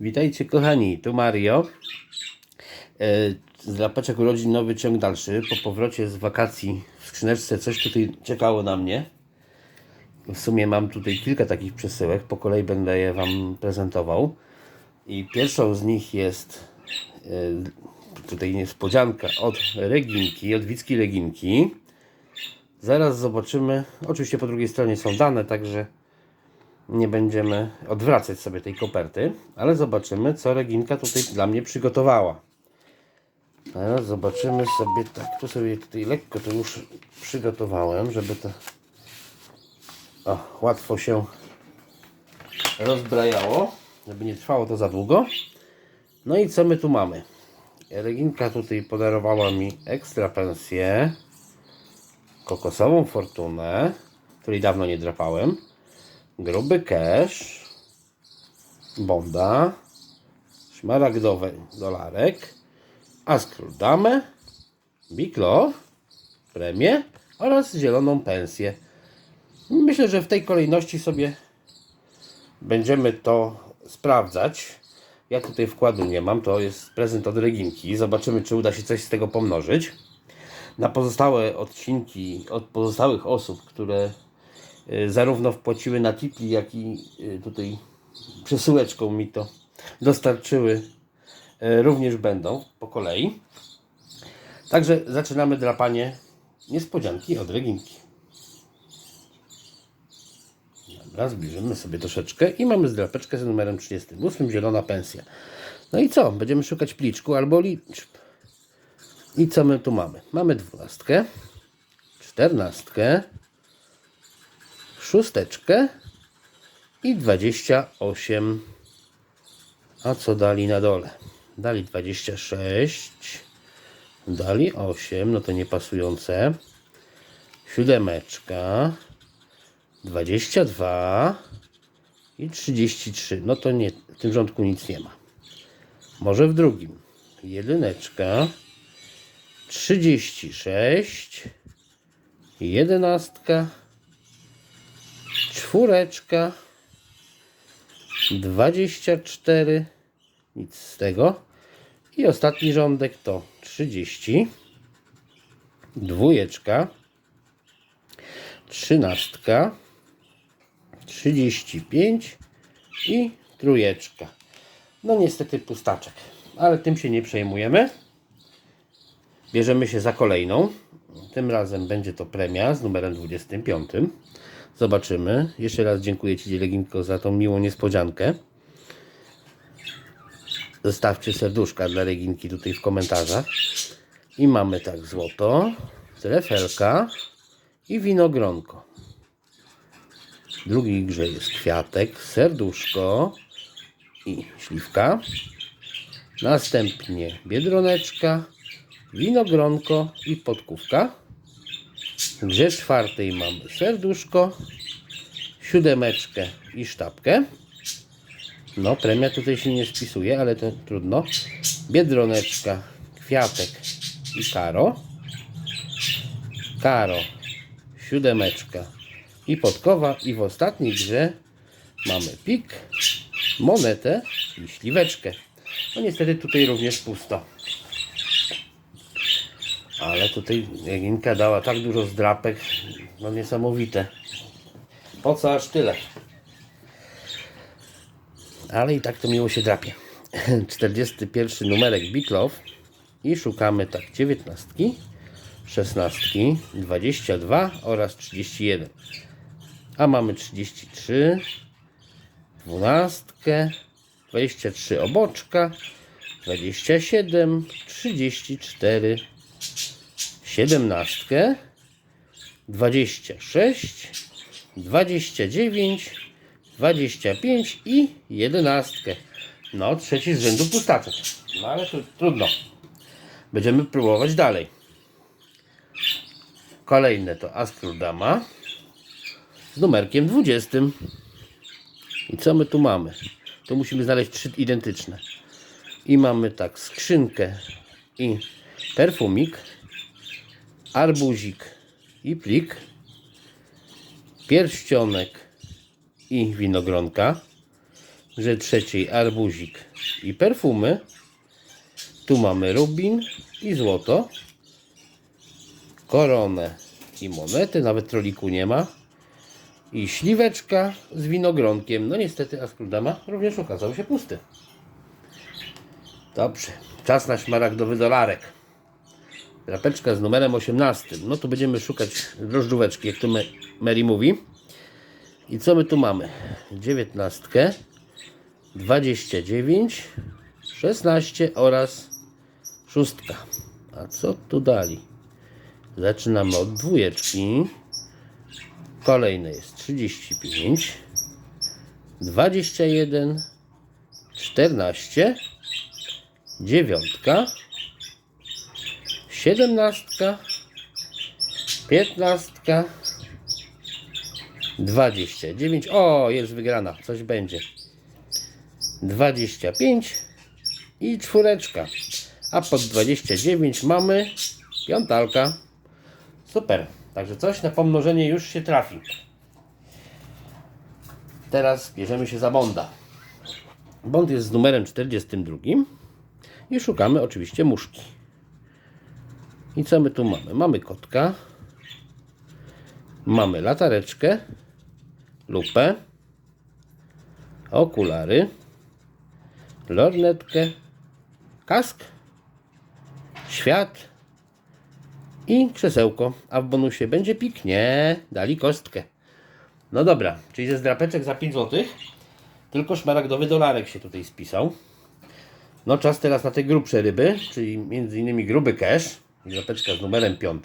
Witajcie kochani, tu Mario. E, Z lapeczek urodzin nowy ciąg dalszy. Po powrocie z wakacji w skrzyneczce coś tutaj czekało na mnie. W sumie mam tutaj kilka takich przesyłek. Po kolei będę je Wam prezentował. I pierwszą z nich jest e, tutaj niespodzianka od Reginki, od Wicki Reginki. Zaraz zobaczymy. Oczywiście po drugiej stronie są dane, także nie będziemy odwracać sobie tej koperty, ale zobaczymy, co Reginka tutaj dla mnie przygotowała. Teraz zobaczymy sobie tak, tu sobie tutaj lekko to już przygotowałem, żeby to o, łatwo się rozbrajało, żeby nie trwało to za długo. No i co my tu mamy? Reginka tutaj podarowała mi ekstra pensję, kokosową fortunę, której dawno nie drapałem, gruby cash, bonda, szmaragdowy dolarek, askról damę, big love, premię oraz zieloną pensję. Myślę, że w tej kolejności sobie będziemy to sprawdzać. Ja tutaj wkładu nie mam, to jest prezent od Reginki. Zobaczymy, czy uda się coś z tego pomnożyć. Na pozostałe odcinki od pozostałych osób, które zarówno wpłaciły na Tipli, jak i y, tutaj przesyłeczką mi to dostarczyły, y, również będą po kolei. Także zaczynamy drapanie niespodzianki od Reginki. Dobra, zbliżymy sobie troszeczkę i mamy zdrapeczkę z numerem 38, zielona pensja. No i co? Będziemy szukać pliczku albo liczb. I co my tu mamy? Mamy dwunastkę, czternastkę, szósteczkę i 28. A co dali na dole? Dali 26, dali 8, no to niepasujące. Siódemeczka, 22 i 33. No to nie, w tym rządku nic nie ma. Może w drugim. Jedyneczka, 36, jedenastka, czwóreczka, 24, nic z tego. I ostatni rządek to 30, dwójeczka, trzynastka, 35 i trójeczka. No niestety pustaczek, ale tym się nie przejmujemy. Bierzemy się za kolejną. Tym razem będzie to premia z numerem 25. Zobaczymy. Jeszcze raz dziękuję Ci Leginko za tą miłą niespodziankę. Zostawcie serduszka dla Reginki tutaj w komentarzach. I mamy tak złoto, trefelka i winogronko. W drugiej grze jest kwiatek, serduszko i śliwka. Następnie biedroneczka, winogronko i podkówka. Grze czwartej mamy serduszko, siódemeczkę i sztabkę. No, premia tutaj się nie spisuje, ale to trudno. Biedroneczka, kwiatek i karo. Karo, siódemeczka i podkowa. I w ostatniej grze mamy pik, monetę i śliweczkę. No niestety tutaj również pusto. Ale tutaj Jaginka dała tak dużo zdrapek, no niesamowite. Po co aż tyle? Ale i tak to miło się drapie. 41 numerek Big Love i szukamy tak 19, 16, 22 oraz 31. A mamy 33, 12, 23 oboczka, 27, 34, 17, 26, 29, 25 i 11. No, trzeci z rzędu pustaczek. No ale to trudno. Będziemy próbować dalej. Kolejne to Askról Dama z numerkiem 20. I co my tu mamy? Tu musimy znaleźć trzy identyczne. I mamy tak skrzynkę i perfumik, arbuzik i plik, pierścionek i winogronka, że trzeciej arbuzik i perfumy. Tu mamy rubin i złoto. Koronę i monety, nawet troliku nie ma. I śliweczka z winogronkiem. No niestety Askrudama również okazał się pusty. Dobrze, czas na szmaragdowy dolarek. Drapeczka z numerem 18. No tu będziemy szukać drożdżóweczki, jak to Ma- Mary mówi. I co my tu mamy? 19, 29, 16 oraz szóstka. A co tu dali? Zaczynamy od dwójeczki. Kolejny jest 35, 21, 14, dziewiątka, siedemnastka, piętnastka, dwadzieścia dziewięć. O, jest wygrana, coś będzie. Dwadzieścia pięć i czwóreczka. A pod 29 mamy piątalka. Super. Także coś na pomnożenie już się trafi. Teraz bierzemy się za Bonda. Bond jest z numerem 42 i szukamy oczywiście muszki. I co my tu mamy? Mamy kotka, mamy latareczkę, lupę, okulary, lornetkę, kask, świat i krzesełko. A w bonusie będzie pik? Nie, dali kostkę. No dobra, czyli ze zdrapeczek za 5 zł. Tylko szmaragdowy dolarek się tutaj spisał. No czas teraz na te grubsze ryby, czyli między innymi gruby cash. Zdrapeczka z numerem 5.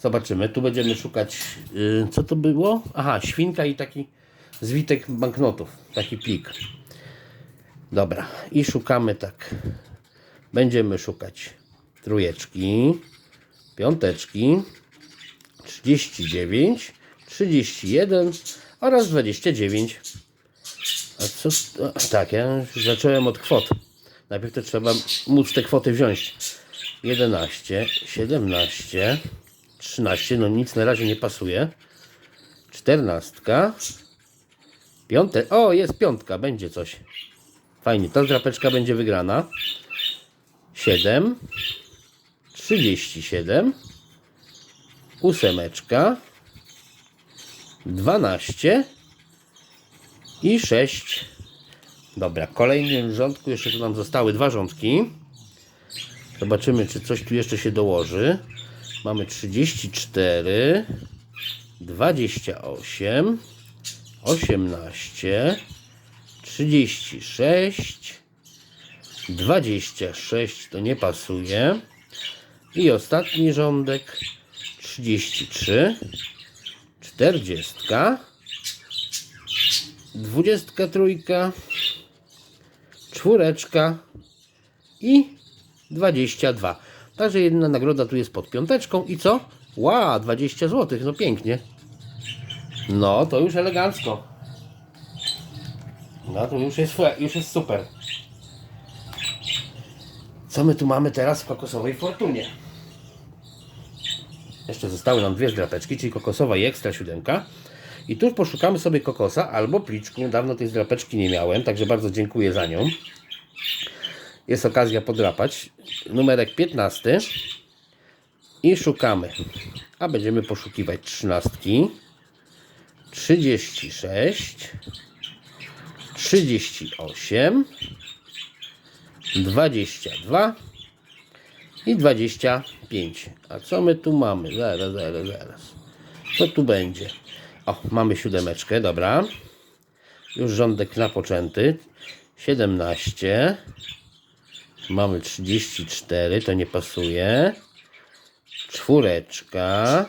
Zobaczymy, tu będziemy szukać, yy, co to było? Aha, świnka i taki zwitek banknotów, taki plik. Dobra, i szukamy tak. Będziemy szukać trójeczki, piąteczki, 39, 31 oraz 29. A co? A, tak, ja zacząłem od kwot. Najpierw to trzeba móc te kwoty wziąć. 11, 17, 13, no nic na razie nie pasuje. 14, piąte, o jest piątka, będzie coś. Fajnie, ta drapeczka będzie wygrana. 7, 37, ósemeczka, 12 i 6. Dobra, w kolejnym rządku jeszcze tu nam zostały dwa rządki. Zobaczymy, czy coś tu jeszcze się dołoży. Mamy 34, 28, 18, 36, 26 to nie pasuje. I ostatni rządek 33, 40, 23, czwóreczka i 22. Także jedna nagroda tu jest pod piąteczką i co? Ła, 20 zł, no pięknie. No, to już elegancko. No, to już jest, już jest super. Co my tu mamy teraz w kokosowej fortunie? Jeszcze zostały nam dwie zdrapeczki, czyli kokosowa i ekstra siódemka. I tu poszukamy sobie kokosa albo pliczku. Dawno tej zdrapeczki nie miałem, także bardzo dziękuję za nią. Jest okazja podrapać. Numerek 15. I szukamy. A będziemy poszukiwać trzynastki. 36. 38. 22 i 25. A co my tu mamy? Zaraz, zaraz, zaraz. Co tu będzie? O, mamy siódemeczkę, dobra. Już rządek napoczęty. 17. Mamy 34, to nie pasuje. Czwóreczka.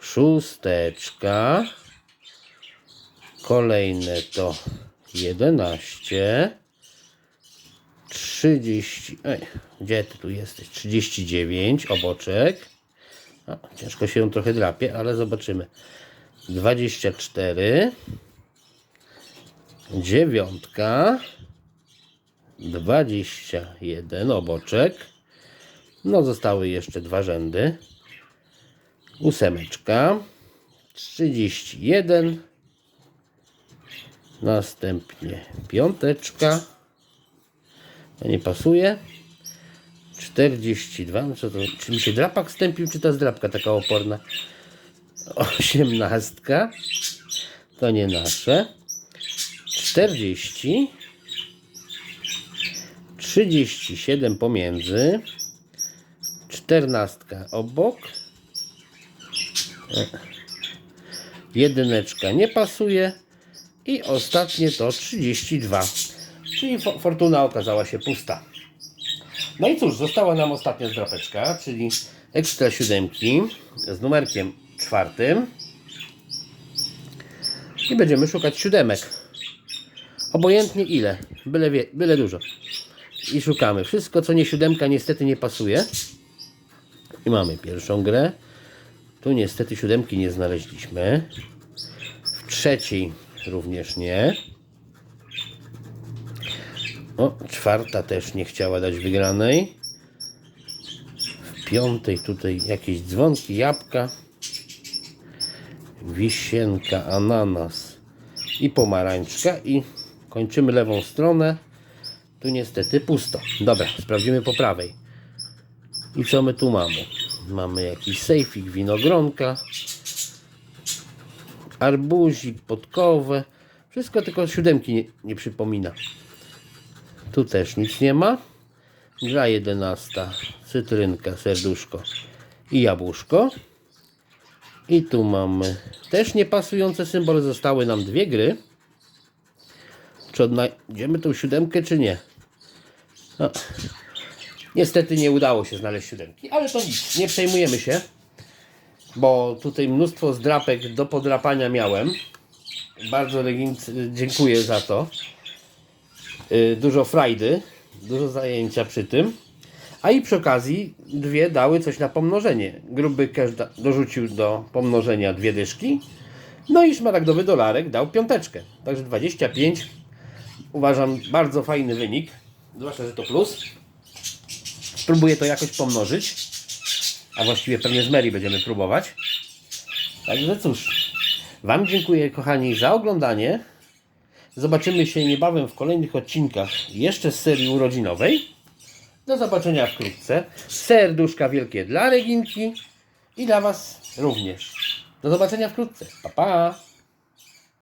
Szósteczka. Kolejne to 11. 30. Ej, gdzie ty tu jesteś? 39 oboczek. O, ciężko się trochę drapie, ale zobaczymy. 24. Dziewiątka. 21 oboczek. No, zostały jeszcze dwa rzędy. Ósemeczka. 31. Następnie piąteczka. To nie pasuje. 42. No co to? Czy mi się drapak stępił, czy ta zdrapka taka oporna? Osiemnastka. To nie nasze. 40. 37 pomiędzy. Czternastka obok. Jedyneczka nie pasuje. I ostatnie to 32. Czyli fo- fortuna okazała się pusta. No i cóż, została nam ostatnia zdrapeczka, czyli ekstra siódemki z numerkiem czwartym. I będziemy szukać siódemek. Obojętnie ile, byle, wie, byle dużo. I szukamy. Wszystko, co nie siódemka, niestety nie pasuje. I mamy pierwszą grę. Tu niestety siódemki nie znaleźliśmy. W trzeciej również nie. O, czwarta też nie chciała dać wygranej. W piątej tutaj jakieś dzwonki, jabłka. Wisienka, ananas i pomarańczka. I kończymy lewą stronę. Tu niestety pusto. Dobra, sprawdzimy po prawej. I co my tu mamy? Mamy jakiś sejfik, winogronka, arbuzik, podkowę. Wszystko tylko siódemki nie, nie przypomina. Tu też nic nie ma. Gra jedenasta, cytrynka, serduszko i jabłuszko. I tu mamy też niepasujące symbole. Zostały nam dwie gry. Czy odnajdziemy tą siódemkę, czy nie? No. Niestety nie udało się znaleźć siódemki, ale to nic, nie przejmujemy się, bo tutaj mnóstwo zdrapek do podrapania miałem. Bardzo dziękuję za to. Y, Dużo frajdy, dużo zajęcia przy tym. A i przy okazji dwie dały coś na pomnożenie. Gruby cash dorzucił do pomnożenia dwie dyszki. No i szmaragdowy dolarek dał piąteczkę. Także 25 uważam bardzo fajny wynik. Zwłaszcza, że to plus. Spróbuję to jakoś pomnożyć. A właściwie pewnie z Mary będziemy próbować. Także cóż. Wam dziękuję kochani za oglądanie. Zobaczymy się niebawem w kolejnych odcinkach jeszcze z serii urodzinowej. Do zobaczenia wkrótce. Serduszka wielkie dla Reginki i dla Was również. Do zobaczenia wkrótce. Pa, pa!